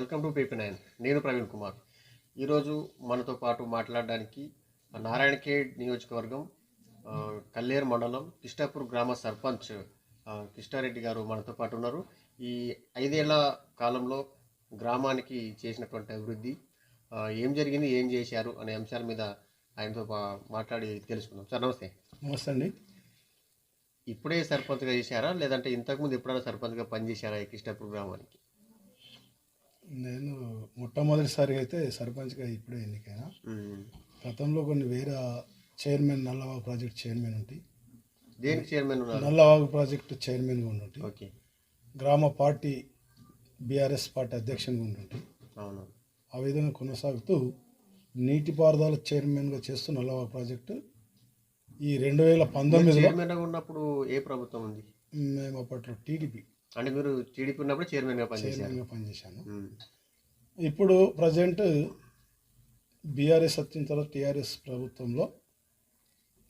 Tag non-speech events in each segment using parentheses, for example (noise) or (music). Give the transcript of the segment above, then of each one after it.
Welcome to పేపీ nine. నేను ప్రవీణ్ కుమార్. ఈరోజు మనతో పాటు మాట్లాడడానికి నారాయణఖేడ్ నియోజకవర్గం కల్లేరు మండలం కిష్టాపూర్ గ్రామ సర్పంచ్ కిష్టారెడ్డి గారు మనతో పాటు ఉన్నారు. ఈ ఐదేళ్ళ కాలంలో గ్రామానికి చేసినటువంటి అభివృద్ధి ఏం జరిగింది ఏం చేశారు అనే అంశాల మీద ఆయనతో పా- మాట్లాడి తెలుసుకుందాం. సార్ నమస్తే. నమస్తే అండి. ఇప్పుడే సర్పంచ్గా చేశారా? లేదంటే ఇంతకుముందు ఎప్పుడైనా సర్పంచ్గా పనిచేశారా ఈ కిష్టాపూర్ గ్రామానికి? నేను మొట్టమొదటిసారి అయితే సర్పంచ్గా ఇప్పుడే ఎన్నికైనా. గతంలో కొన్ని వేరే చైర్మన్ నల్లవాగు ప్రాజెక్ట్ చైర్మన్ ఉంటి. దేనికి చైర్మన్ నల్లవాగు ప్రాజెక్టు చైర్మన్గా ఉండుంటి ఓకే. గ్రామ పార్టీ బీఆర్ఎస్ పార్టీ అధ్యక్షునిగా అవును. ఆ విధంగా కొనసాగుతూ నీటిపారుదల చైర్మన్గా చేస్తూ నల్లవాగు ప్రాజెక్టు ఈ రెండు వేల పంతొమ్మిదిలో గా ఉన్నప్పుడు ఏ ప్రభుత్వం ఉంది? మేము అప్పట్లో టీడీపీ. అంటే మీరు టీడీపీ ఉన్నప్పుడు చైర్మన్గా పనిచేశారు చైర్మన్గా పనిచేశాను. ఇప్పుడు ప్రజెంట్ బీఆర్ఎస్ వచ్చిన తర్వాత టీఆర్ఎస్ ప్రభుత్వంలో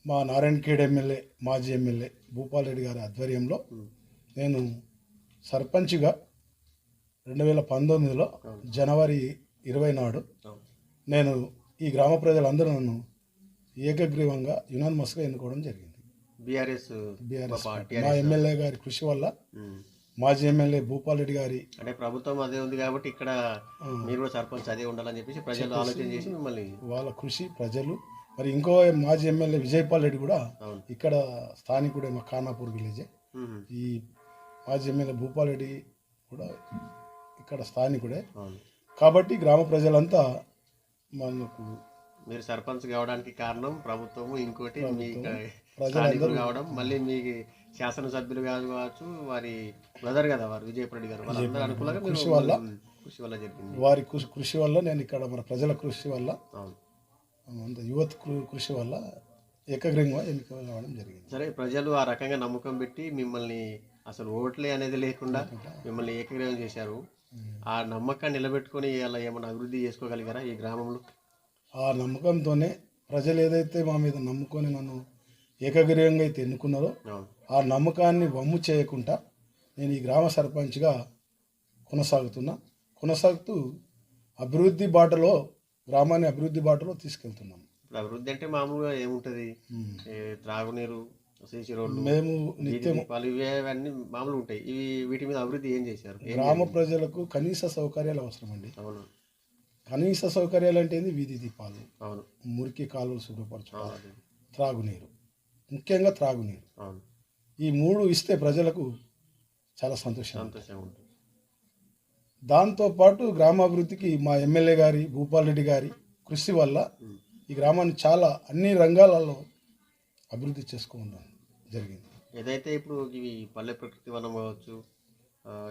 మా నారాయణఖేడ్ ఎమ్మెల్యే మాజీ ఎమ్మెల్యే భూపాల్ రెడ్డి గారి ఆధ్వర్యంలో. నేను సర్పంచ్గా రెండు వేల పంతొమ్మిదిలో జనవరి ఇరవై నాడు. నేను ఈ గ్రామ ప్రజలందరూ నన్ను ఏకగ్రీవంగా యునానిమస్గా ఎన్నుకోవడం జరిగింది బీఆర్ఎస్ బీఆర్ఎస్. మా ఎమ్మెల్యే గారి కృషి వల్ల. మాజీ ఎమ్మెల్యే భూపాల్ రెడ్డి గారి అంటే ప్రభుత్వం అదే ఉంది కాబట్టి ఇక్కడ మీరు కూడా సర్పంచ్ అదే ఉండాలని చెప్పేసి ప్రజలు ఆలోచన చేసి మిమ్మల్ని వాళ్ళ కృషి ప్రజలు. మరి ఇంకో మాజీ ఎమ్మెల్యే విజయపాల్ రెడ్డి కూడా ఇక్కడ స్థానికుడే మా ఖానాపూర్ విలేజే. ఈ మాజీ ఎమ్మెల్యే భూపాల్ రెడ్డి కూడా ఇక్కడ స్థానికుడే. కాబట్టి గ్రామ ప్రజలంతా మనకు మీరు సర్పంచ్ కావడానికి కారణం ప్రభుత్వము ఇంకోటి మీ కావడం మళ్ళీ మీ శాసనసభ్యులు కాదు కావచ్చు వారి బ్రదర్ కదా వారు విజయపురెడ్డి గారు. వాళ్ళందరూ అనుకూలంగా మీరు కృషి వల్ల- కృషి వల్ల జరిగింది. వారి కృషి కృషి వల్ల నేను ఇక్కడ మన ప్రజల కృషి వల్ల అవును. అంత యువత కృషి వల్ల ఏకగ్రీవంగా ఎన్నిక కావడం జరిగింది. సరే ప్రజలు ఆ రకంగా నమ్మకం పెట్టి మిమ్మల్ని అసలు ఓట్లే అనేది లేకుండా మిమ్మల్ని ఏకగ్రీవం చేశారు. ఆ నమ్మకాన్ని నిలబెట్టుకొని అలా ఏమైనా అభివృద్ధి చేసుకోగలిగారా ఈ గ్రామంలో? ఆ నమ్మకంతోనే ప్రజలు ఏదైతే మా మీద నమ్ముకొని నన్ను ఏకగ్రీవంగా అయితే ఎన్నుకున్నారో అవును. ఆ నమ్మకాన్ని వమ్ము చేయకుండా నేను ఈ గ్రామ సర్పంచ్గా కొనసాగుతున్నా. కొనసాగుతూ అభివృద్ధి బాటలో గ్రామాన్ని అభివృద్ధి బాటలో తీసుకెళ్తున్నాం. ఇప్పుడు అభివృద్ధి అంటే మామూలుగా ఏముంటది? త్రాగునీరు మేము నిత్యం దీపాలు ఇవి అవన్నీ మామూలు ఉంటాయి. ఇవి వీటి మీద అభివృద్ధి ఏం చేశారు? గ్రామ? ప్రజలకు కనీస సౌకర్యాలు అవసరం అండి అవును. కనీస సౌకర్యాలు అంటే ఏంది? వీధి దీపాలు. అవును. మురికి కాలువలు అది. త్రాగునీరు. ముఖ్యంగా త్రాగునీరు. అవును. ఈ మూడు ఇస్తే ప్రజలకు చాలా సంతోషం. సంతోషంగా ఉంటుంది. దాంతోపాటు గ్రామాభివృద్ధికి మా ఎమ్మెల్యే గారి భూపాల్ రెడ్డి గారి కృషి వల్ల. ఈ గ్రామాన్ని చాలా అన్ని రంగాలలో అభివృద్ధి చేసుకోవడం జరిగింది. ఏదైతే ఇప్పుడు ఇవి పల్లె ప్రకృతి వనం కావచ్చు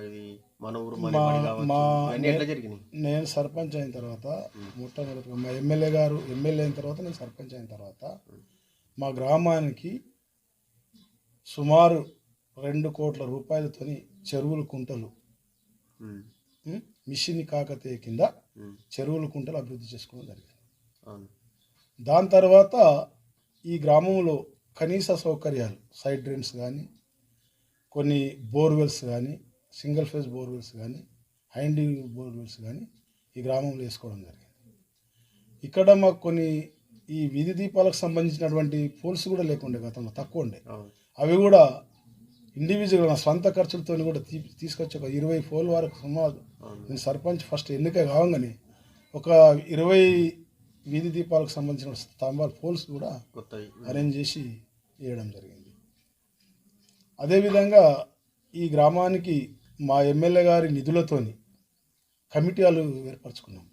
ఇది మన ఊరు మా- నేను సర్పంచ్ అయిన తర్వాత మొట్టమొదటిగా మా ఎమ్మెల్యే గారు ఎమ్మెల్యే అయిన తర్వాత నేను సర్పంచ్ అయిన తర్వాత మా గ్రామానికి సుమారు రెండు కోట్ల రూపాయలతోని చెరువులు కుంటలు. మిషన్ కాకతీయ కింద. చెరువులు కుంటలు అభివృద్ధి చేసుకోవడం జరిగింది. దాని తర్వాత ఈ గ్రామంలో కనీస సౌకర్యాలు సైడ్ డ్రైన్స్ కానీ కొన్ని బోర్వెల్స్ కానీ సింగిల్ ఫేజ్ బోర్వెల్స్ కానీ హైండింగ్ బోర్వెల్స్ కానీ ఈ గ్రామంలో వేసుకోవడం జరిగింది. ఇక్కడ మాకు కొన్ని ఈ వీధి దీపాలకు సంబంధించినటువంటి పోల్స్ కూడా లేకుండే గతంలో తక్కువ ఉండే. అవి కూడా ఇండివిజువల్ నా సొంత ఖర్చులతో కూడా తీ తీసుకొచ్చి ఒక ఇరవై ఫోల్ వరకు సుమారు నేను సర్పంచ్ ఫస్ట్ ఎన్నిక కావంగానే ఒక ఇరవై వీధి దీపాలకు సంబంధించిన స్తంభాల పోల్స్ కూడా అరేంజ్ చేసి వేయడం జరిగింది. అదేవిధంగా ఈ గ్రామానికి మా ఎమ్మెల్యే గారి నిధులతోని కమిటీలు ఏర్పరచుకున్నాం.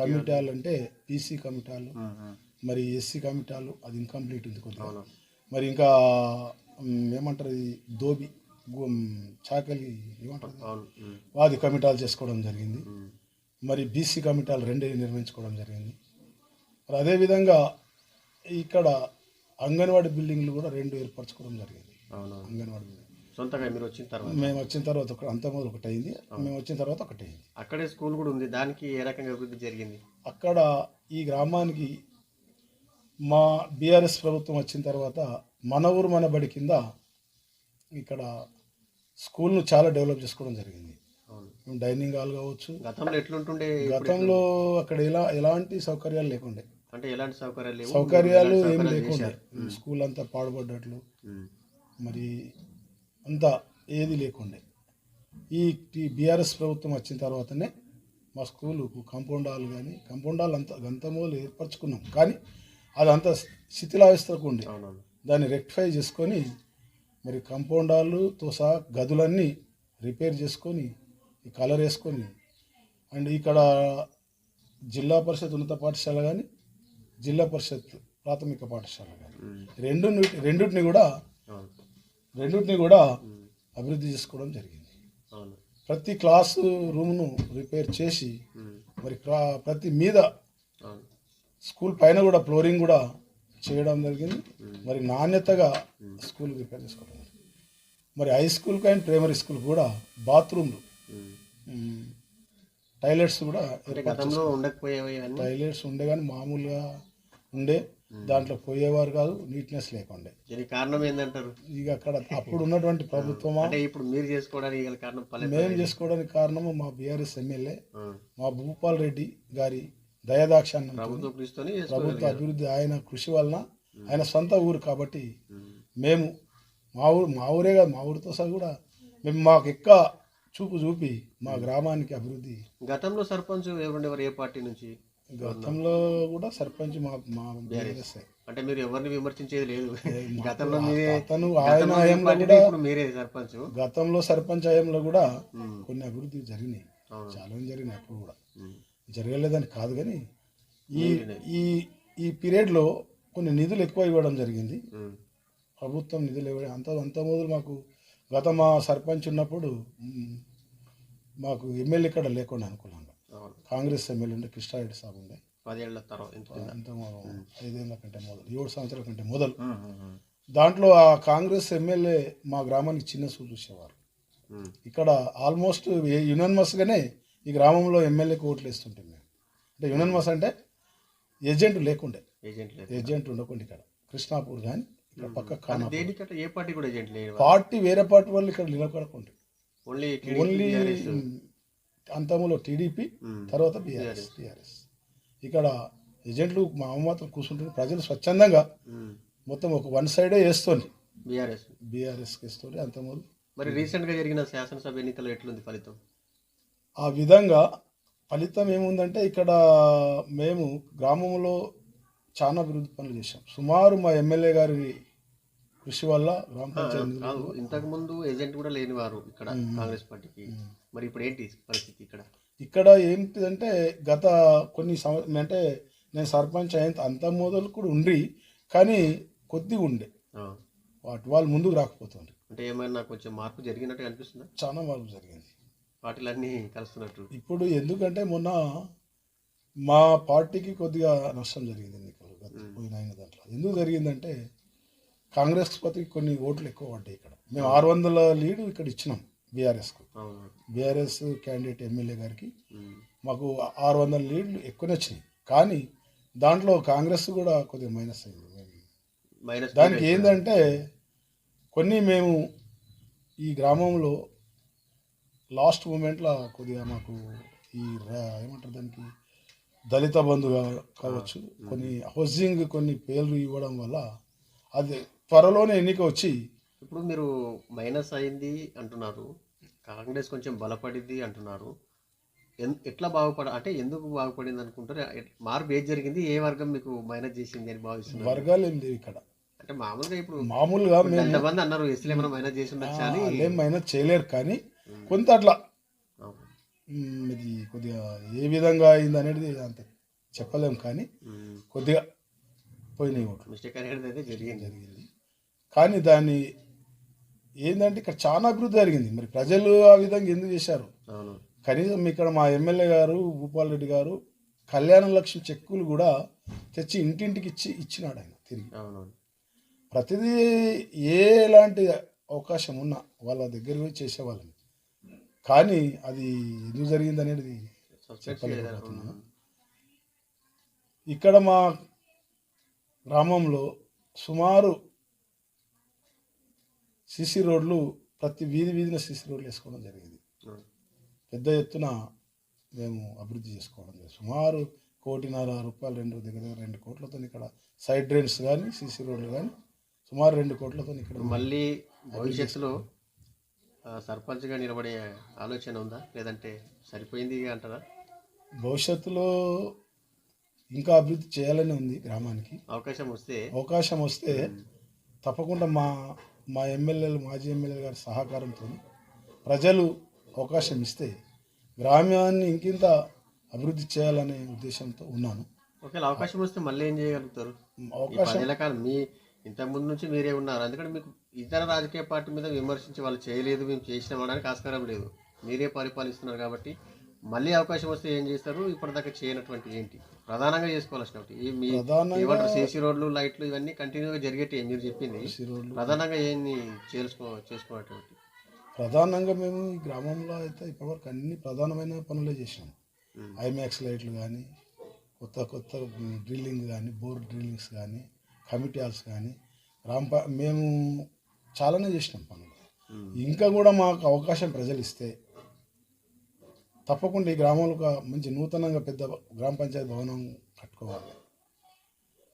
కమిటాలు అంటే పీసీ కమిటాలు. మరి ఎస్సీ కమిటాలు అది ఇన్కంప్లీట్ ఉంది కొద్దిగా. మరి ఇంకా ఏమంటారు ఇది? దోబి చాకలి ఏమంటారు వాది కమిటాలు చేసుకోవడం జరిగింది. మరి బీసీ కమిటాలు రెండే నిర్మించుకోవడం జరిగింది. మరి అదేవిధంగా ఇక్కడ అంగన్వాడీ బిల్డింగ్లు కూడా రెండు ఏర్పరచుకోవడం జరిగింది. అంగన్వాడీ బిల్డింగ్. సొంతగా మీరు వచ్చిన తర్వాత? మేము వచ్చిన తర్వాత ఒక అంత మొదలు ఒకటి అయింది. మేము వచ్చిన తర్వాత ఒకటి అయింది. అక్కడే స్కూల్ కూడా ఉంది. దానికి ఏ రకంగా అభివృద్ధి జరిగింది? అక్కడ ఈ గ్రామానికి మా బీఆర్ఎస్ ప్రభుత్వం వచ్చిన తర్వాత మన ఊరు మన బడి కింద ఇక్కడ స్కూల్ను చాలా డెవలప్ చేసుకోవడం జరిగింది. డైనింగ్ హాల్ కావచ్చు. గతంలో ఎట్లుంటుండే గతంలో అక్కడ ఎలా ఎలాంటి సౌకర్యాలు లేకుండే. అంటే ఎలాంటి సౌకర్యాలు సౌకర్యాలు ఏం లేకుండే? స్కూల్ అంతా పాడుపడ్డట్లు. మరి అంతా ఏది లేకుండే. ఈ బీఆర్ఎస్ ప్రభుత్వం వచ్చిన తర్వాతనే మా స్కూలుకు కాంపౌండ్ హాల్ కానీ కాంపౌండ్ హాల్ అంత గంతమూలు ఏర్పరచుకున్నాం. కానీ అది అంత శిథిలావస్థకు ఉండే దాన్ని రెక్టిఫై చేసుకొని మరి కాంపౌండ్ హాల్తో సహా గదులన్నీ రిపేర్ చేసుకొని ఈ కలర్ వేసుకొని అండ్ ఇక్కడ జిల్లా పరిషత్ ఉన్నత పాఠశాల కానీ జిల్లా పరిషత్ ప్రాథమిక పాఠశాల కానీ. రెండు రెండింటిని కూడా రెండింటిని కూడా. అభివృద్ధి చేసుకోవడం జరిగింది ప్రతి క్లాసు రూమ్ను రిపేర్ చేసి. మరి క్లా- ప్రతి మీద స్కూల్ పైన కూడా ఫ్లోరింగ్ కూడా చేయడం జరిగింది. మరి నాణ్యతగా స్కూల్ రిపేర్ చేసుకోవడం. మరి high school and primary school కూడా బాత్రూమ్లు. టాయిలెట్స్ కూడా టాయిలెట్స్ ఉండే కానీ మామూలుగా ఉండే. దాంట్లో పోయేవారు కాదు నీట్నెస్ లేకుండే. కారణం ఏంటంటారు ఇక అక్కడ అప్పుడు ఉన్నటువంటి ప్రభుత్వమా? అంటే ఇప్పుడు మీరు చేసుకోవడానికి కారణం మేము చేసుకోవడానికి కారణము మా బీఆర్ఎస్ ఎమ్మెల్యే. మా భూపాల్ రెడ్డి గారి దయదాక్షాన్ని ప్రభుత్వ అభివృద్ధి ఆయన కృషి వలన ఆయన సొంత ఊరు కాబట్టి. మేము. మా ఊరు మా ఊరే కాదు మా ఊరితో సహా కూడా మేము మాకు ఎక్క చూపు చూపి మా గ్రామానికి అభివృద్ధి గతంలో సర్పంచ్ ఏ పార్టీ నుంచి? గతంలో కూడా సర్పంచ్ మా మా బీఆర్ఎస్. అంటే మీరు ఎవరిని విమర్శించేది లేదు. (laughs) గతంలో అతను గతంలో ఆయన హయాంలో కూడా మీరే సర్పంచ్. గతంలో సర్పంచ్ హయాంలో కూడా. కొన్ని అభివృద్ధి జరిగినాయి. చాలా జరిగినాయి అప్పుడు కూడా. జరగలేదని కాదు కానీ ఈ ఈ ఈ పీరియడ్లో కొన్ని నిధులు ఎక్కువ ఇవ్వడం జరిగింది. ప్రభుత్వం నిధులు ఇవ్వడం అంత అంత మొదలు మాకు గత మా సర్పంచ్ ఉన్నప్పుడు మాకు ఎమ్మెల్యే ఇక్కడ లేకుండా అనుకున్నాను కాంగ్రెస్ ఎమ్మెల్యే ఉండే కృష్ణారెడ్డి సాబ్ ఉండే. పదేళ్ళ తర్వాత ఐదేళ్ళ కంటే మొదలు ఏడు సంవత్సరాల కంటే మొదలు. దాంట్లో ఆ కాంగ్రెస్ ఎమ్మెల్యే మా గ్రామానికి చిన్న సూచు చూసేవారు. ఉమ్. ఇక్కడ ఆల్మోస్ట్ యునానిమస్గానే ఈ గ్రామంలో ఎమ్మెల్యేకి ఓట్లు వేస్తుంటాం మేము. అంటే యునానిమస్ అంటే ఏజెంట్ లేకుండే. ఏజెంట్ ఏజెంట్ ఉండకుండా ఇక్కడ. కృష్ణాపూర్ కానీ ఇక్కడ పక్క అది ఖానా దేనికంటే ఏ పార్టీ కూడా ఏజెంట్ లేదు పార్టీ వేరే పార్టీ వాళ్ళు ఇక్కడ నిలబడకుండా. ఓన్లీ ఓన్లీ అంతములో టీడీపీ తర్వాత బీఆర్ఎస్ టీఆర్ఎస్. ఇక్కడ ఏజెంట్లు మా మాత్రం కూర్చుంటున్నారు ప్రజలు స్వచ్ఛందంగా మొత్తం ఒక వన్ సైడే వేస్తుంది. బీఆర్ఎస్. బీఆర్ఎస్కి వేస్తుంది అంతమూలు. మరి రీసెంట్గా జరిగిన శాసనసభ ఎన్నికల్లో ఎట్లుంది ఫలితం? ఆ విధంగా ఫలితం ఏముందంటే ఇక్కడ మేము గ్రామంలో చాలా అభివృద్ధి పనులు చేశాం. సుమారు మా ఎమ్మెల్యే గారి కృషి వల్ల గ్రామ పంచాయతీ ఇంతకు ముందు ఏజెంట్ కూడా లేని వారు ఇక్కడ కాంగ్రెస్ పార్టీకి. మరి ఇప్పుడు ఏంటి పరిస్థితి ఇక్కడ? ఇక్కడ ఏంటిదంటే గత కొన్ని సంవత్సరం అంటే నేను సర్పంచ్ అయిన అంత మొదలు కూడా ఉండి కానీ కొద్దిగా ఉండే. వాటి వాళ్ళు ముందుకు రాకపోతుండ్రు. అంటే ఏమైనా కొంచెం మార్పు జరిగినట్టు అనిపిస్తుందా? చాలా మార్పు జరిగింది. పార్టీలన్నీ కలుస్తున్నట్టు. ఇప్పుడు ఎందుకంటే మొన్న మా పార్టీకి కొద్దిగా నష్టం జరిగింది ఎన్నికలు పోయిన దాంట్లో. ఎందుకు జరిగిందంటే కాంగ్రెస్ పార్టీకి కొన్ని ఓట్లు ఎక్కువ పడ్డాయి ఇక్కడ. మేము ఆరు వందల లీడు ఇక్కడ ఇచ్చినాం బీఆర్ఎస్కు. బీఆర్ఎస్ క్యాండిడేట్ ఎమ్మెల్యే గారికి. మాకు ఆరు వందల లీడ్లు ఎక్కువనే వచ్చినాయి. కానీ దాంట్లో కాంగ్రెస్ కూడా కొద్దిగా మైనస్ అయింది. మైనస్ దానికి ఏంటంటే కొన్ని మేము ఈ గ్రామంలో లాస్ట్ మూమెంట్లో కొద్దిగా మాకు ఈ ఏమంటారు దానికి? దళిత బంధు కావచ్చు కొన్ని హౌసింగ్ కొన్ని పేర్లు ఇవ్వడం వల్ల అది త్వరలోనే ఎన్నిక వచ్చి ఇప్పుడు మీరు మైనస్ అయింది అంటున్నారు కాంగ్రెస్ కొంచెం బలపడింది అంటున్నారు. ఎట్లా బాగుపడ అంటే ఎందుకు బాగుపడింది అనుకుంటారు? మార్పు ఏది జరిగింది? ఏ వర్గం మీకు మైనస్ చేసింది అని భావిస్తున్నారు? వర్గాలు ఏం లేవు ఇక్కడ. అంటే మామూలుగా ఇప్పుడు మామూలుగా అన్నారు ఎస్సీలు ఏమైనా మైనస్ చేసి మైనస్ చేయలేరు కానీ కొంత అట్లా. ఇది కొద్దిగా ఏ విధంగా అయింది అనేది అంత చెప్పలేం కానీ. కొద్దిగా పోయినాయి ఓట్లు. జరిగింది. కానీ దాన్ని ఏంటంటే ఇక్కడ చాలా అభివృద్ధి జరిగింది. మరి ప్రజలు ఆ విధంగా ఎందుకు చేశారు? కనీసం ఇక్కడ మా ఎమ్మెల్యే గారు భూపాల్ రెడ్డి గారు కళ్యాణ లక్ష్మి చెక్కులు కూడా తెచ్చి ఇంటింటికి ఇచ్చి ఇచ్చినాడు ఆయన తిరిగి. ప్రతిదీ ఎలాంటి అవకాశం ఉన్నా వాళ్ళ దగ్గర పోయి చేసేవాళ్ళని కానీ అది ఎందుకు జరిగింది అనేది? ఉమ్. ఇక్కడ మా గ్రామంలో సుమారు సిసి రోడ్లు ప్రతి వీధి వీధిన సిసి రోడ్లు వేసుకోవడం జరిగింది ఉమ్. పెద్ద ఎత్తున మేము అభివృద్ధి చేసుకోవడం జరిగింది సుమారు కోటిన్నర రూపాయలు రెండు దగ్గర దగ్గర రెండు కోట్లతో ఇక్కడ సైడ్ డ్రైన్స్ కానీ సీసీ రోడ్లు కానీ సుమారు రెండు కోట్లతో ఇక్కడ మళ్ళీ భవిష్యత్తులో సర్పంచ్గా నిలబడే ఆలోచన ఉందా? లేదంటే సరిపోయింది అంటారా? భవిష్యత్తులో ఇంకా అభివృద్ధి చేయాలని ఉంది గ్రామానికి. అవకాశం వస్తే? అవకాశం వస్తే తప్పకుండా మా మా ఎమ్మెల్యేలు మాజీ ఎమ్మెల్యే గారి సహకారంతో ప్రజలు అవకాశం ఇస్తే గ్రామాన్ని ఇంకింత అభివృద్ధి చేయాలనే ఉద్దేశంతో ఉన్నాను. ఒకవేళ అవకాశం వస్తే మళ్ళీ ఏం చేయగలుగుతారు? అవకాశం మీ ఇంతకుముందు నుంచి మీరే ఉన్నారు. అందుకని మీకు ఇతర రాజకీయ పార్టీ మీద విమర్శించి వాళ్ళు చేయలేదు మేము చేసిన అనడానికి ఆస్కారం లేదు. మీరే పరిపాలిస్తున్నారు కాబట్టి మళ్ళీ అవకాశం వస్తే ఏం చేస్తారు? ఇప్పటిదాకా చేయనటువంటి ఏంటి? ప్రధానంగా చేసుకోవాల్సినవి ఈ మీ ఏమంటారు? సీసీ రోడ్లు లైట్లు ఇవన్నీ కంటిన్యూగా జరిగేటి మీరు చెప్పింది. ప్రధానంగా ఏంది చేసుకో చేసుకున్నటువంటి ప్రధానంగా మేము ఈ గ్రామంలో అయితే ఇప్పటివరకు అన్ని ప్రధానమైన పనులే చేసినాం. ఐమాక్స్ లైట్లు కానీ కొత్త కొత్త డ్రిల్లింగ్ కానీ బోర్ డ్రిల్లింగ్స్ కానీ కమిటీ హాల్స్ కానీ గ్రామ ప- మేము చాలానే చేసినాం పనులు. ఇంకా కూడా మాకు అవకాశం ప్రజలు ఇస్తే తప్పకుండా ఈ గ్రామంలో ఒక మంచి నూతనంగా పెద్ద గ్రామ పంచాయతీ భవనం కట్టుకోవాలి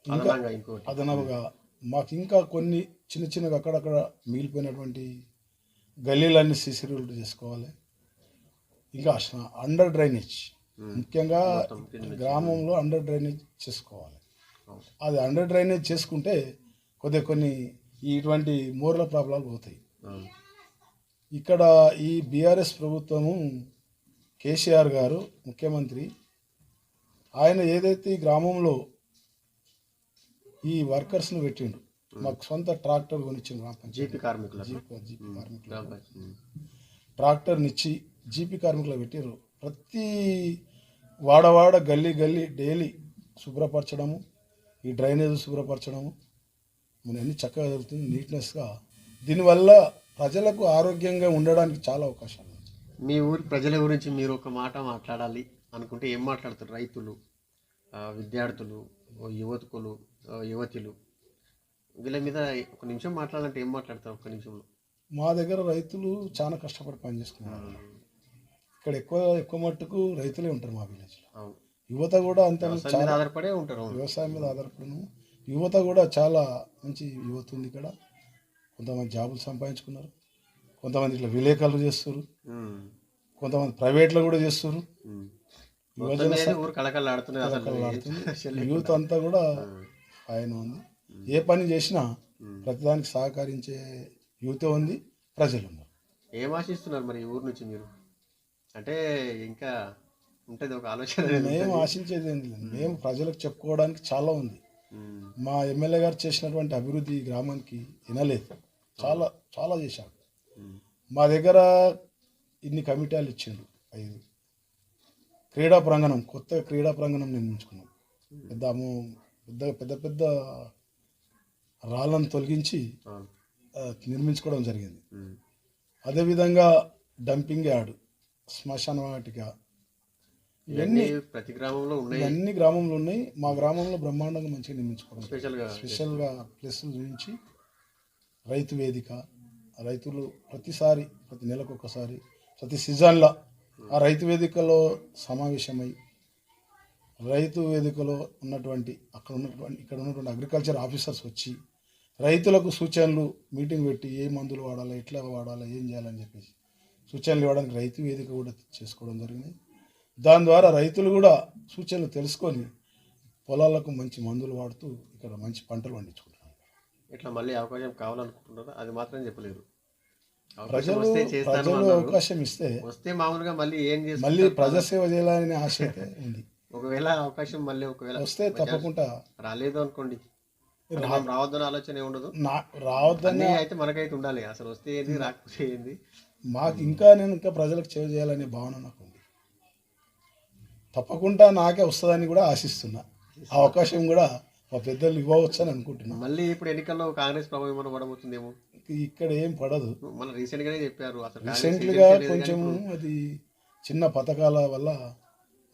ఇంకా అదనంగా మాకు ఇంకా కొన్ని చిన్న చిన్నగా అక్కడక్కడ మిగిలిపోయినటువంటి గల్లీలన్నీ సీసీ రోడ్లు చేసుకోవాలి ఇంకా అండర్ డ్రైనేజ్. ముఖ్యంగా. గ్రామంలో అండర్ డ్రైనేజ్ చేసుకోవాలి. అది అండర్ డ్రైనేజ్ చేసుకుంటే కొద్దిగా కొన్ని ఇటువంటి మూరల ప్రాబ్లాలు పోతాయి. ఇక్కడ ఈ బీఆర్ఎస్ ప్రభుత్వము కేసీఆర్ గారు ముఖ్యమంత్రి ఆయన ఏదైతే ఈ గ్రామంలో ఈ వర్కర్స్ను పెట్టిండు మాకు సొంత ట్రాక్టర్ కొనిచ్చిండు గ్రామ జీపీ కార్మికుల జీపీ కార్మికులు. ట్రాక్టర్నిచ్చి జీపీ కార్మికులు పెట్టారు ప్రతి వాడవాడ గల్లీ గల్లీ డైలీ శుభ్రపరచడము ఈ డ్రైనేజ్ శుభ్రపరచడము. మన అన్ని చక్కగా జరుగుతుంది. నీట్నెస్గా. దీనివల్ల ప్రజలకు ఆరోగ్యంగా ఉండడానికి చాలా అవకాశాలు మీ ఊరి ప్రజల గురించి మీరు ఒక మాట మాట్లాడాలి అనుకుంటే ఏం మాట్లాడతారు రైతులు విద్యార్థులు ఓ యువతులు వీళ్ళ మీద ఒక నిమిషం మాట్లాడాలంటే ఏం మాట్లాడతారు ఒక నిమిషంలో? మా దగ్గర రైతులు చాలా కష్టపడి పనిచేస్తున్నారు. ఇక్కడ ఎక్కువ ఎక్కువ మట్టుకు రైతులే ఉంటారు మా విలేజ్లో. అవును. యువత కూడా అంత ఆధారపడే ఉంటారు. వ్యవసాయం మీద ఆధారపడను. యువత కూడా చాలా మంచి యువత ఉంది ఇక్కడ. కొంతమంది జాబులు సంపాదించుకున్నారు. కొంతమంది ఇట్లా విలేకరులు చేస్తారు. కొంతమంది ప్రైవేట్లో కూడా చేస్తారు యూత్ అంతా కూడా ఆయన ఉంది. ఏ పని చేసినా ప్రతిదానికి సహకరించే యువత ఉంది ప్రజలు ఉన్నారు. ఏం ఆశిస్తున్నారు మరి ఊరు నుంచి మీరు? అంటే ఇంకా ఉంటుంది ఒక ఆలోచన మేము ఆశించేది ఏంటి మేము ప్రజలకు చెప్పుకోవడానికి చాలా ఉంది. మా ఎమ్మెల్యే గారు చేసినటువంటి అభివృద్ధి గ్రామానికి వినలేదు. చాలా చాలా చేశారు. మా దగ్గర ఇన్ని కమిటీలు ఇచ్చిండు ఐదు. క్రీడా ప్రాంగణం కొత్త క్రీడా ప్రాంగణం నిర్మించుకున్నాం. పెద్ద పెద్ద పెద్ద పెద్ద రాళ్ళను తొలగించి నిర్మించుకోవడం జరిగింది. అదేవిధంగా డంపింగ్ యార్డ్ శ్మశాన వాటిక ఇవన్నీ ప్రతి గ్రామంలో ఉన్నాయి. ఇవన్నీ గ్రామంలో ఉన్నాయి. మా గ్రామంలో బ్రహ్మాండంగా మంచిగా నిర్మించుకోవడం జరిగింది. స్పెషల్గా స్పెషల్గా ప్లేసులు చూపించి రైతు వేదిక రైతులు ప్రతిసారి ప్రతి నెలకు ఒకసారి ప్రతి సీజన్లో ఆ రైతు వేదికలో సమావేశమై రైతు వేదికలో ఉన్నటువంటి అక్కడ ఉన్నటువంటి ఇక్కడ ఉన్నటువంటి అగ్రికల్చర్ ఆఫీసర్స్ వచ్చి రైతులకు సూచనలు మీటింగ్ పెట్టి ఏ మందులు వాడాలి ఎట్లా వాడాలి ఏం చేయాలని చెప్పేసి సూచనలు ఇవ్వడానికి రైతు వేదిక కూడా చేసుకోవడం జరిగింది. దాని ద్వారా రైతులు కూడా సూచనలు తెలుసుకొని పొలాలకు మంచి మందులు వాడుతూ ఇక్కడ మంచి పంటలు పండించుకుంటున్నారు. ఇట్లా మళ్ళీ అవకాశం కావాలనుకుంటున్నారా? అది మాత్రం అవకాశం ప్రజలు ప్రజలు. అవకాశం ఇస్తే వస్తే మామూలుగా మళ్ళీ ఏం మళ్ళీ చేస్తారు ప్రజాసేవ చేయాలనే ఆశ అయితే ఉంది. ఒకవేళ అవకాశం మళ్ళీ ఒకవేళ వస్తే తప్పకుండా రాలేదు అనుకోండి. రావద్దని ఆలోచన ఉండదు? రావద్దని అయితే మనకైతే ఉండాలి. అసలు వస్తే ఏంది రాకపోతే ఏంది? మాకు ఇంకా నేను ఇంకా ప్రజలకు సేవ చేయాలనే భావన నాకు తప్పకుండా నాకే వస్తుందని కూడా ఆశిస్తున్నా. ఆ అవకాశం కూడా మా పెద్దలు ఇవ్వవచ్చు అని అనుకుంటున్నా. మళ్ళీ ఇప్పుడు ఎన్నికల్లో కాంగ్రెస్ ప్రభావం ఏమైనా పడబోతుందేమో? ఇక్కడ ఏం పడదు. మన రీసెంట్ గానే చెప్పారు. అసలు ఏజెన్సీ లేదు కొంచెం అది చిన్న పథకాల వల్ల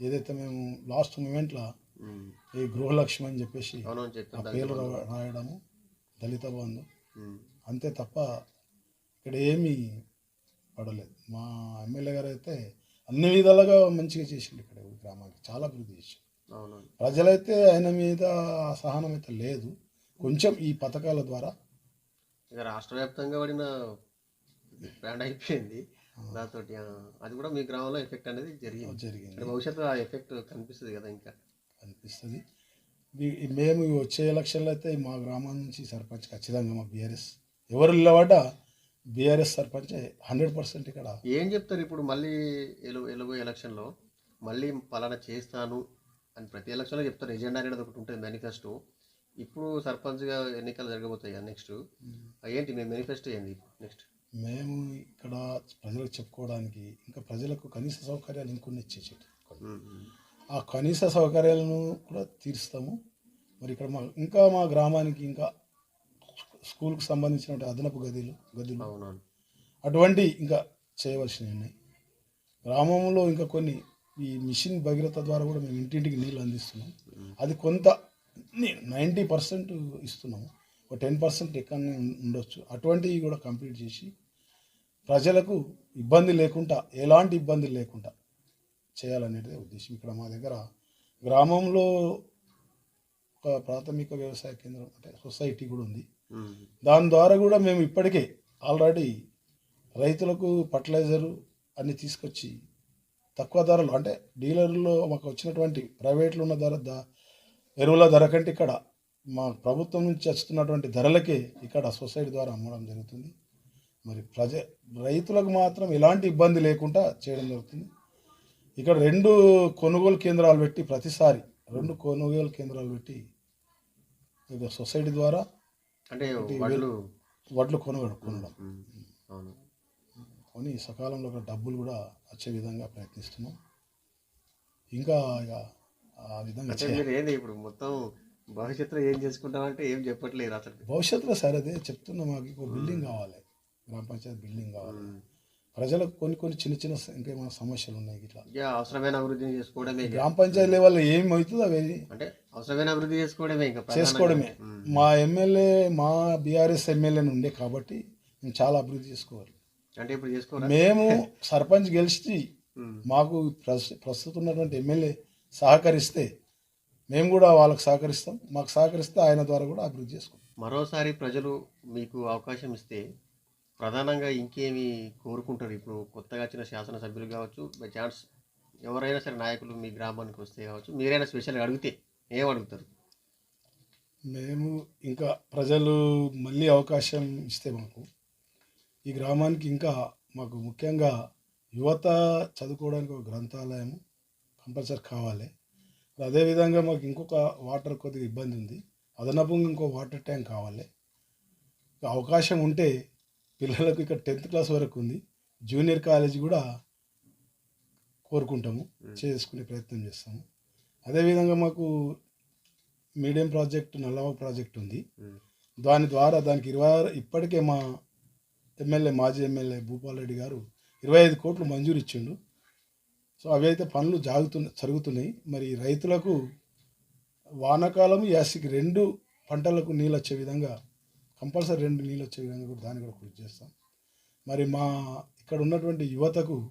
ఏదైతే మేము లాస్ట్ మూమెంట్లో ఈ గృహలక్ష్మి అని చెప్పేసి అవునవును ఆ చెప్పారు పేర్లు రా- రాయడము దళిత బంధు. అంతే తప్ప ఇక్కడ ఏమీ పడలేదు. మా ఎమ్మెల్యే గారు అయితే అన్ని విధాలుగా మంచిగా చేసిండు ఇక్కడ. గ్రామానికి చాలా అభివృద్ధి అవునవును. ప్రజలైతే ఆయన మీద సహనం అయితే లేదు. కొంచెం ఈ పథకాల ద్వారా ఇక రాష్ట్ర వ్యాప్తంగా పడిన బ్రాండ్ అయిపోయింది. దాంతో అది కూడా మీ గ్రామంలో ఎఫెక్ట్ అనేది జరిగింది. జరిగింది. భవిష్యత్తులో ఆ ఎఫెక్ట్ కనిపిస్తుంది కదా ఇంకా. అనిపిస్తుంది వీ- మేము వచ్చే ఎలక్షన్లో అయితే మా గ్రామం నుంచి సర్పంచ్ ఖచ్చితంగా మా బీఆర్ఎస్. ఎవరు నిలబడ్డా బీఆర్ఎస్ సర్పంచ్ హండ్రెడ్ పర్సెంట్ ఇక్కడ ఏం చెప్తారు ఇప్పుడు మళ్ళీ ఎలు ఎలుగు ఎలక్షన్లో? మళ్ళీ పలానా చేస్తాను అని ప్రతి ఎలక్షన్లో చెప్తారు. ఎజెండా అనేది ఒకటి ఉంటుంది మేనిఫెస్టో. ఇప్పుడు సర్పంచ్గా ఎన్నికలు జరగబోతాయి కదా నెక్స్ట్ ఏంటి మీ మేనిఫెస్టో ఏంది? నెక్స్ట్. మేము ఇక్కడ ప్రజలకు చెప్పుకోవడానికి ఇంకా ప్రజలకు కనీస సౌకర్యాలు ఇంకొన్ని ఇచ్చేసేటి. ఆ కనీస సౌకర్యాలను కూడా తీరుస్తాము. మరి ఇక్కడ మా ఇంకా మా గ్రామానికి ఇంకా స్కూల్కి సంబంధించిన అదనపు గదులు గదులు అటువంటి ఇంకా చేయవలసినవి ఉన్నాయి. గ్రామంలో ఇంకా కొన్ని ఈ మిషన్ భగీరథ ద్వారా కూడా మేము ఇంటింటికి నీళ్ళు అందిస్తున్నాం. అది కొంత నైంటీ పర్సెంట్ ఇస్తున్నాము. ఒక టెన్ పర్సెంట్ ఎక్కడ ఉండొచ్చు. అటువంటివి కూడా కంప్లీట్ చేసి ప్రజలకు ఇబ్బంది లేకుండా ఎలాంటి ఇబ్బంది లేకుండా చేయాలనేది ఉద్దేశం. ఇక్కడ మా దగ్గర గ్రామంలో ఒక ప్రాథమిక వ్యవసాయ కేంద్రం అంటే సొసైటీ కూడా ఉంది. దాని ద్వారా కూడా మేము ఇప్పటికే ఆల్రెడీ రైతులకు ఫర్టిలైజరు అన్ని తీసుకొచ్చి తక్కువ ధరలు అంటే డీలర్లో మాకు వచ్చినటువంటి ప్రైవేట్లో ఉన్న ధర ఎరువుల ధర కంటే ఇక్కడ మా ప్రభుత్వం నుంచి వస్తున్నటువంటి ధరలకే ఇక్కడ సొసైటీ ద్వారా అమ్మడం జరుగుతుంది. మరి ప్రజ రైతులకు మాత్రం ఎలాంటి ఇబ్బంది లేకుండా చేయడం జరుగుతుంది. ఇక్కడ రెండు కొనుగోలు కేంద్రాలు పెట్టి ప్రతిసారి రెండు కొనుగోలు కేంద్రాలు పెట్టి సొసైటీ ద్వారా అంటే వడ్లు కొనగడం కొనడం. కొని సకాలంలో ఒక డబ్బులు కూడా వచ్చే విధంగా ప్రయత్నిస్తున్నాం. ఇంకా ఇక ఆ విధంగా ఏంది ఇప్పుడు మొత్తం భవిష్యత్తులో ఏం చేసుకుంటామంటే ఏం చెప్పట్లేదు అసలు. భవిష్యత్తులో సరే అదే చెప్తున్నా మాకు ఇంకో బిల్డింగ్ కావాలి. గ్రామ పంచాయతీ బిల్డింగ్ కావాలి. ప్రజలకు కొన్ని కొన్ని చిన్న చిన్న ఇంకేమైనా సమస్యలు ఉన్నాయి ఇట్లా అవసరమైన అభివృద్ధిని చేసుకోవడమే. గ్రామ పంచాయతీ లెవెల్లో ఏం అవుతుందో అవి అంటే అవసరమైన అభివృద్ధి చేసుకోవడమే ఇంకా. చేసుకోవడమే. మా ఎమ్మెల్యే మా బీఆర్ఎస్ ఎమ్మెల్యేని ఉండే కాబట్టి మేము చాలా అభివృద్ధి చేసుకోవాలి. అంటే ఇప్పుడు చేసుకోరా? మేము సర్పంచ్ గెలిచి. మాకు ప్రస్- ప్రస్తుతం ఉన్నటువంటి ఎమ్మెల్యే సహకరిస్తే మేము కూడా వాళ్ళకి సహకరిస్తాం. మాకు సహకరిస్తే ఆయన ద్వారా కూడా అభివృద్ధి చేసుకుంటాం. మరోసారి ప్రజలు మీకు అవకాశం ఇస్తే ప్రధానంగా ఇంకేమి కోరుకుంటారు? ఇప్పుడు కొత్తగా వచ్చిన శాసనసభ్యులు కావచ్చు బై ఛాన్స్ ఎవరైనా సరే నాయకులు మీ గ్రామానికి వస్తే కావచ్చు మీరైనా స్పెషల్గా అడిగితే ఏం అడుగుతారు మేము ఇంకా ప్రజలు మళ్ళీ అవకాశం ఇస్తే మాకు ఈ గ్రామానికి ఇంకా మాకు ముఖ్యంగా యువత చదువుకోవడానికి ఒక గ్రంథాలయం కంపల్సరీ కావాలి. అదేవిధంగా మాకు ఇంకొక వాటర్ కొద్దిగా ఇబ్బంది ఉంది. అదనపు ఇంకో వాటర్ ట్యాంక్ కావాలి. అవకాశం ఉంటే పిల్లలకు ఇక్కడ టెన్త్ క్లాస్ వరకు ఉంది. జూనియర్ కాలేజ్ కూడా కోరుకుంటాము చేసుకునే ప్రయత్నం చేస్తాము. అదేవిధంగా మాకు మీడియం ప్రాజెక్ట్ నల్లవ ప్రాజెక్ట్ ఉంది. దాని ద్వారా దానికి ఇరవై ఇప్పటికే మా ఎమ్మెల్యే మాజీ ఎమ్మెల్యే భూపాల్ రెడ్డి గారు ఇరవై ఐదు కోట్లు మంజూరు ఇచ్చిండు. సో అవి అయితే పనులు జాగుతున్న జరుగుతున్నాయి. మరి రైతులకు వానాకాలం యాసికి రెండు పంటలకు నీళ్ళు వచ్చే విధంగా కంపల్సరీ రెండు నీళ్ళు వచ్చే విధంగా కూడా దాన్ని కూడా కృషి చేస్తాం. మరి మా ఇక్కడ ఉన్నటువంటి యువతకు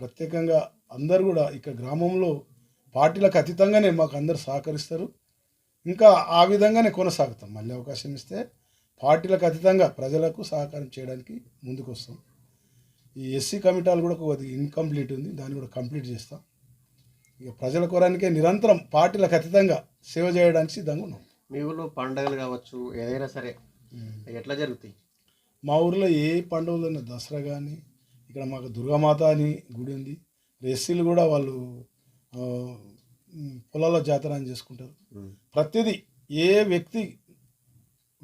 ప్రత్యేకంగా అందరు కూడా ఇక్కడ గ్రామంలో పార్టీలకు అతీతంగానే మాకు అందరు సహకరిస్తారు. ఇంకా ఆ విధంగానే కొనసాగుతాం. మళ్ళీ అవకాశం ఇస్తే పార్టీలకు అతీతంగా ప్రజలకు సహకారం చేయడానికి ముందుకు వస్తాం ఈ ఎస్సీ కమిటాలు కూడా కొద్దిగా ఇన్కంప్లీట్ ఉంది. దాన్ని కూడా కంప్లీట్ చేస్తాం. ఇక ప్రజల కొరానికే నిరంతరం పార్టీలకు అతీతంగా సేవ చేయడానికి సిద్ధంగా ఉన్నాం. మీ ఊళ్ళో పండగలు కావచ్చు ఏదైనా సరే ఎట్లా జరుగుతాయి? మా ఊర్లో ఏ పండుగలైనా దసరా కానీ ఇక్కడ మాకు దుర్గామాత అని గుడి ఉంది. ఎస్సీలు కూడా వాళ్ళు పొలాల జాతర అని చేసుకుంటారు. ప్రతిదీ ఏ వ్యక్తి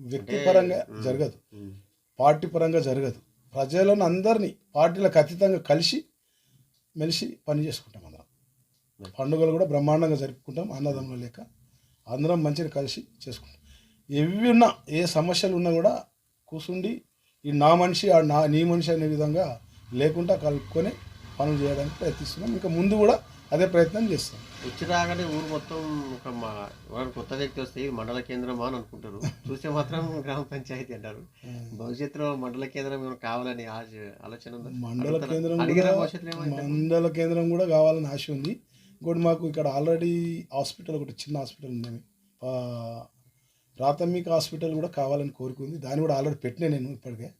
వ్యక్తిపరంగా. జరగదు. పార్టీ పరంగా జరగదు. ప్రజలను అందరినీ పార్టీలకు అతీతంగా కలిసి మెలిసి పని చేసుకుంటాం అందరం. పండుగలు కూడా బ్రహ్మాండంగా జరుపుకుంటాం అన్నదమ్ముల లేక అందరం మంచిగా కలిసి చేసుకుంటాం. ఎవి ఉన్నా ఏ సమస్యలు ఉన్నా కూడా కూర్చుండి ఈ నా మనిషి ఆ నా నీ మనిషి అనే విధంగా లేకుండా కలుపుకొని పనులు చేయడానికి ప్రయత్నిస్తున్నాం. ఇంకా ముందు కూడా అదే ప్రయత్నం చేస్తాం. వచ్చి రాగానే ఊరు మొత్తం ఒక మా ఎవరైనా కొత్త వ్యక్తి వస్తే ఇది మండల కేంద్రమా అని అనుకుంటారు. చూస్తే మాత్రం గ్రామ పంచాయతీ అంటారు. భవిష్యత్తులో మండల కేంద్రం కావాలని ఆలోచన? మండల? కేంద్రం మండల కేంద్రం కూడా కావాలని ఆశ ఉంది. ఇంకోటి మాకు ఇక్కడ ఆల్రెడీ హాస్పిటల్ ఒకటి చిన్న హాస్పిటల్ ఉంది. ప్రాథమిక హాస్పిటల్ కూడా కావాలని కోరిక ఉంది. దాన్ని కూడా ఆల్రెడీ పెట్టినా నేను ఇప్పటికే.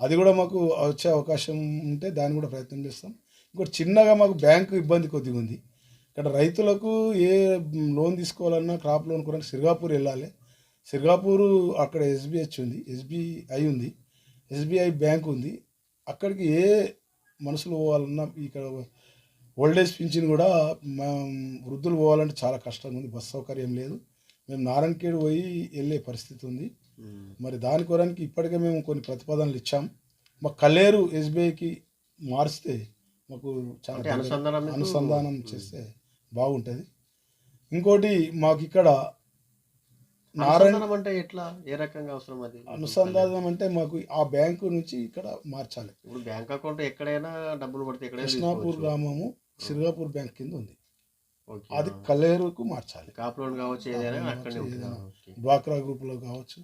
అది కూడా మాకు వచ్చే అవకాశం ఉంటే దాన్ని కూడా ప్రయత్నం చేస్తాం. ఇంకోటి చిన్నగా మాకు బ్యాంకు ఇబ్బంది కొద్దిగా ఉంది. ఇక్కడ రైతులకు ఏ లోన్ తీసుకోవాలన్నా క్రాప్ లోన్ కూడా సిర్గాపూర్ వెళ్ళాలి. సిర్గాపూర్ అక్కడ ఎస్బిహెచ్ ఉంది ఎస్బీఐ ఉంది ఎస్బీఐ బ్యాంక్ ఉంది. అక్కడికి ఏ మనుషులు పోవాలన్నా ఇక్కడ ఓల్డేజ్ పింఛన్ కూడా మా వృద్ధులు పోవాలంటే చాలా కష్టంగా ఉంది. బస్ సౌకర్యం లేదు. మేము నారాయణఖేడ్ పోయి వెళ్ళే పరిస్థితి ఉంది. మరి దాని కొరకు ఇప్పటికే మేము కొన్ని ప్రతిపాదనలు ఇచ్చాం. మా కల్లేరు ఎస్బీఐకి మారిస్తే మాకు చాలా అనుసంధానం అనుసంధానం చేస్తే బాగుంటుంది. ఇంకోటి మాకు ఇక్కడ నారాయణ అనుసంధానం అంటే ఎట్లా? ఏ రకంగా అవసరం అది? అనుసంధానం అంటే మాకు ఆ బ్యాంకు నుంచి ఇక్కడ మార్చాలి. ఇప్పుడు బ్యాంక్ అకౌంట్ ఎక్కడైనా డబ్బులు పడితే కృష్ణాపూర్. గ్రామము సిర్గాపూర్ బ్యాంక్ కింద ఉంది. అది కల్లేరుకు మార్చాలి. కాప్ లోన్ కావచ్చు ఏదైనా. డ్వాక్రా గ్రూపులో కావచ్చు.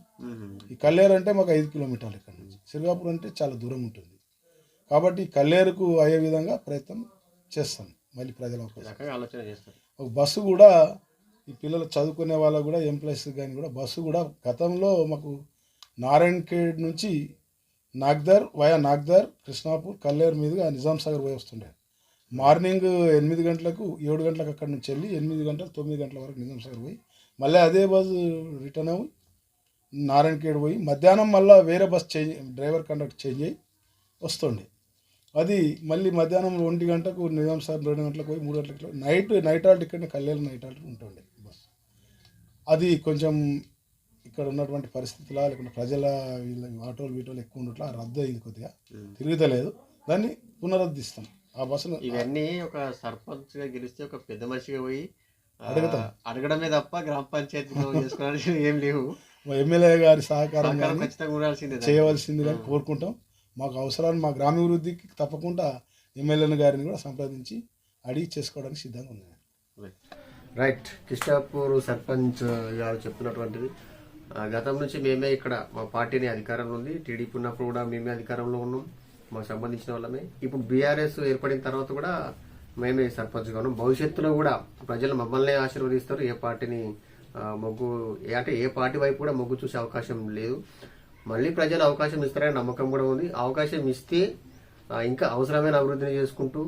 ఈ కల్లేరు అంటే మాకు ఐదు కిలోమీటర్లు ఇక్కడ నుంచి. సిర్గాపూర్ అంటే చాలా దూరం ఉంటుంది. కాబట్టి కల్లేరుకు అయ్యే విధంగా ప్రయత్నం చేస్తాం మళ్ళీ ప్రజల ఆలోచన చేస్తారు. ఒక బస్సు కూడా ఈ పిల్లలు చదువుకునే వాళ్ళకు కూడా ఎంప్లాయీస్ కానీ కూడా బస్సు కూడా గతంలో మాకు నారాయణ్ ఖేడ్ నుంచి నాగ్దర్ వయా నాగ్దర్ కృష్ణాపూర్ కల్లేరు మీదుగా నిజాం సాగర్ పోయి వస్తుండే. మార్నింగ్ ఎనిమిది గంటలకు ఏడు గంటలకు అక్కడి నుంచి వెళ్ళి ఎనిమిది గంటలకు తొమ్మిది గంటల వరకు నిజాం సాగర్ పోయి మళ్ళీ అదే బస్సు రిటర్న్ అవ్వి నారాయణ ఖేడ్ పోయి మధ్యాహ్నం మళ్ళీ వేరే bus change driver conduct change అయ్యి వస్తుండే. అది మళ్ళీ మధ్యాహ్నం ఒంటి గంటకు నిజాం సార్ రెండు గంటలకు పోయి మూడు గంటలకు నైట్ నైట్ ఆల్ట్ ఇక్కడ కళ్యాణ్ నైట్ ఆల్ట్ ఉంటుండే బస్. అది కొంచెం ఇక్కడ ఉన్నటువంటి పరిస్థితుల లేకుంటే ప్రజల వీళ్ళ ఆటోలు వీటోలు ఎక్కువ ఉండట్లా రద్దు అయింది కొద్దిగా. తిరుగుతలేదు. దాన్ని పునరుద్ధరిస్తాం. ఆ బస్సును ఇవన్నీ ఒక సర్పంచ్గా గెలిస్తే ఒక పెద్ద మనిషిగా పోయి అడుగుతాం. అడగడమే తప్ప గ్రామ పంచాయతీలో చేసుకోవడానికి ఏం లేవు. ఎమ్మెల్యే గారి సహకారం ఖచ్చితంగా. చేయవలసిందిగా కోరుకుంటాం. మాకు అవసరాలు మా గ్రామాభివృద్ధికి తప్పకుండా ఎమ్మెల్యేను గారిని కూడా సంప్రదించి అడిగి చేసుకోవడానికి సిద్ధంగా ఉంది రైట్. కిష్టాపూర్ సర్పంచ్ గారు చెప్తున్నటువంటిది గతం నుంచి మేమే ఇక్కడ మా పార్టీని అధికారంలో ఉంది. టీడీపీ ఉన్నప్పుడు కూడా మేమే అధికారంలో ఉన్నాం. మాకు సంబంధించిన వాళ్ళమే. ఇప్పుడు బీఆర్ఎస్ ఏర్పడిన తర్వాత కూడా మేమే సర్పంచ్గా ఉన్నాం. భవిష్యత్తులో కూడా ప్రజలు మమ్మల్ని ఆశీర్వదిస్తారు. ఏ పార్టీని మొగ్గు ఏ- అంటే ఏ పార్టీ వైపు కూడా మొగ్గు చూసే అవకాశం లేదు. మళ్ళీ ప్రజలు అవకాశం ఇస్తారనే నమ్మకం కూడా ఉంది. అవకాశం ఇస్తే ఇంకా అవసరమైన అభివృద్ధిని చేసుకుంటూ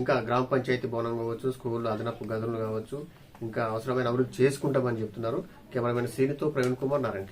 ఇంకా గ్రామ పంచాయతీ భవనం కావచ్చు స్కూల్ అదనపు గదులు కావచ్చు ఇంకా అవసరమైన అభివృద్ధి చేసుకుంటామని చెప్తున్నారు కెమెరామెన్ శ్రీనితో ప్రవీణ్ కుమార్ నారాయణ